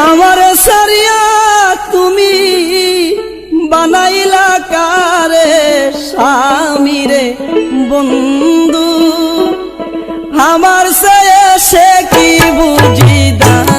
আমার সারিয়া তুমি বানাইলা কারে স্বামী রে বন্ধু? আমার সে সে কি বুঝি দান?